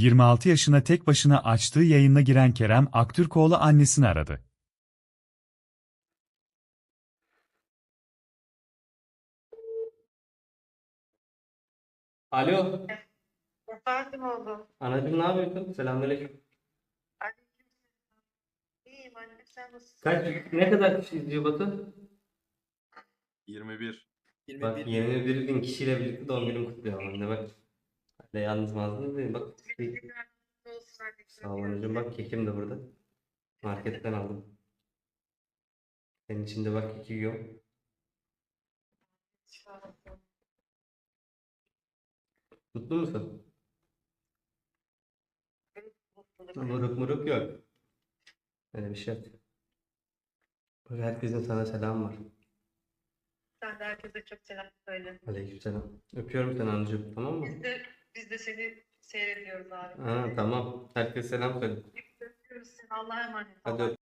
26 yaşına tek başına açtığı yayınla giren Kerem Aktürkoğlu annesini aradı. Alo, Efendim oğlum. anacığım ne yapıyorsun? Selamünaleyküm. Aleykümselam. İyiyim annem sen nasılsın? Kaç, ne kadar kişi izliyor Batu? 21. Bak 21 bin kişiyle birlikte doğum günümü kutluyorum anne bak. Öyle yalnız mazlum değil bak. Sağ ol anneciğim bak kekim de burada. Marketten aldım. Senin için de bak keki yiyorum. Mutlu musun? Muruk muruk yok. Öyle bir şey yok. Bak herkesin sana selam var. Sen de herkese çok selam söyle. Aleykümselam. Öpüyorum seni anneciğim tamam mı? Biz de, biz de seni seyrediyoruz abi. Ha tamam. Herkese selam söyle. Öpüyoruz seni. Allah'a emanet. Hadi.